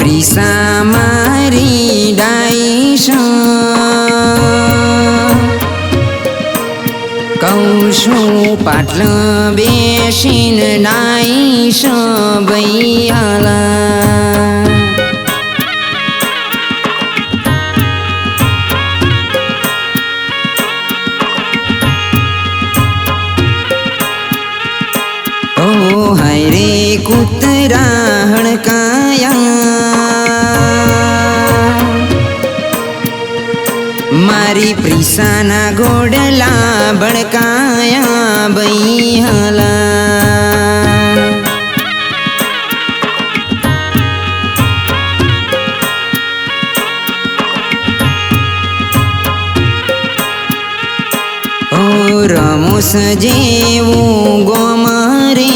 પ્રીસા મારી ડાઈશ કહું છું પાટલ બેસીન નાઈશ ભૈયાલા ઓ હાય રે કૂતરા હણકાયા મારી પ્રીસાના ગોડલા ભડકાયા બૈહલા. ઓ રમુસ જેવું ગોમરે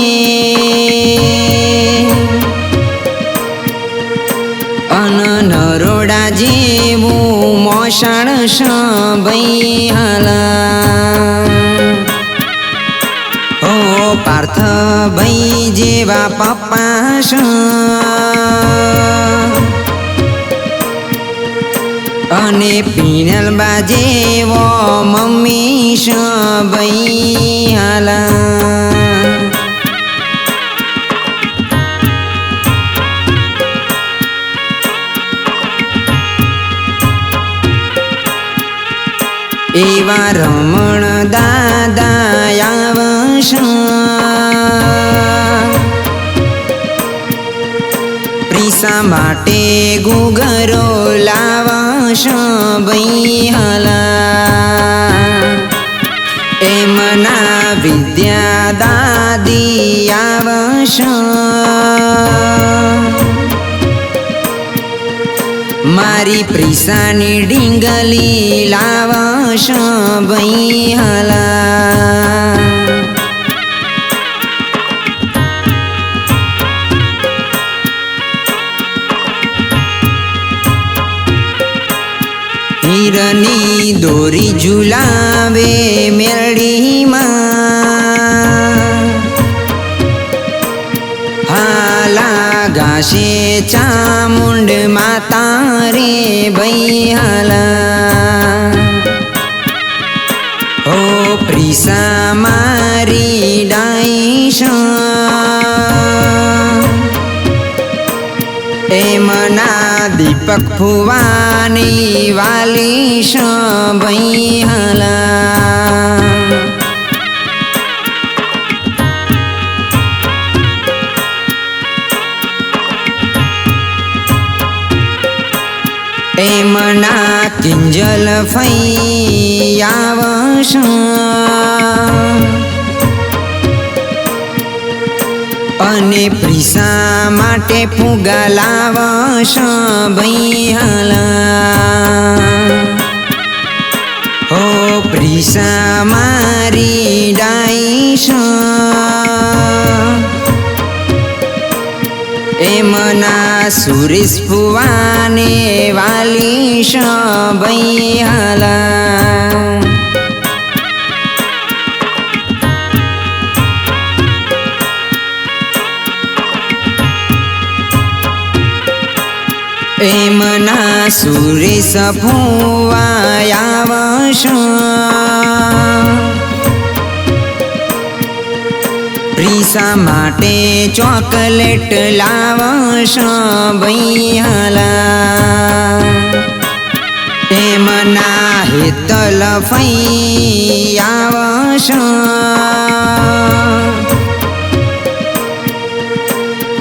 મોસાળ શબૈહલા ઓ પાર્થ ભાઈ જેવા પપ્પા શ અને પીનલ બાજેવો મમ્મી શબૈહલા એવા રમણ દાદા આવશ. પ્રીસા માટે ગુગરો લાવશ ભૈયાલા એમના વિદ્યા દાદી આવશ. મારી પૈસાની ડીંગલી લાવશ બૈહલા હીરની દોરી ઝુલાવે મેરડીમાં. ઘાસે ચામુંડ માતા રે બૈહાલા ઓ પ્રિસા મારી ડાઈશ એમના દીપક ફુવાની વાલીશ બૈહાલા એમના કિંજલ ફૈયાવશ અને પ્રિસા માટે ફુગા લાવશ ભૈયાલા. હો પ્રિસા મારી ડાઈશ એમના સુરેશ ફુવાને વાલી બૈહલા એમના સુરેશ ફુવાયાવશ પ્રીસા માટે ચોકલેટ લાવશ બૈહલા એમના હેતલ ફૈયાવશ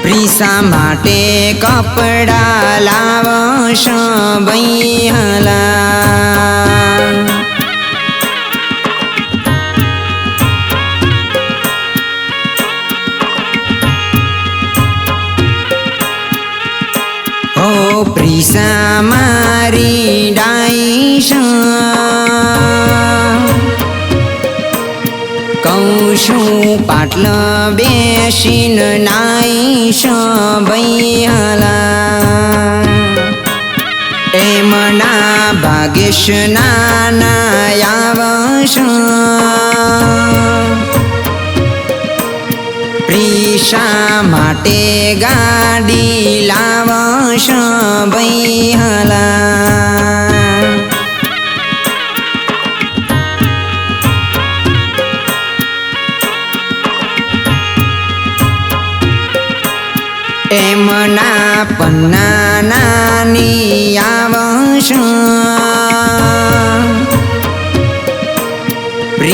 પ્રીસા માટે કપડા લાવશો બૈહલા પ્રીસા મારી ડાઈશ છું પાટલ બેસીન નાઈશ બૈહલા એમના ભાગેશ નાના આવશ પ્રીશા માટે ગાડી લાવશ ભૈહલા એમના પન્ના નાની આવશ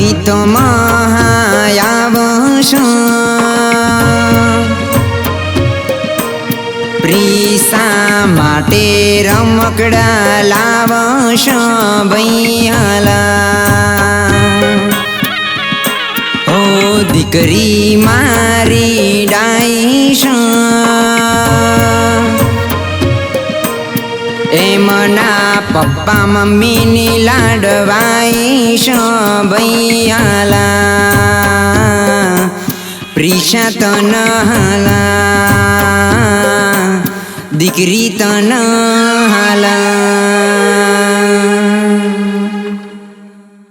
અમિત મહાયાવશ પ્રીસા માટે રમકડા લાવશ ભૈયાલા ઓ દીકરી મારી ડાઈશ એમના પપ્પા મમ્મીની લાડવાઈશ ભૈયાલા. પ્રીશા તન હાલા દીકરી તન હાલા.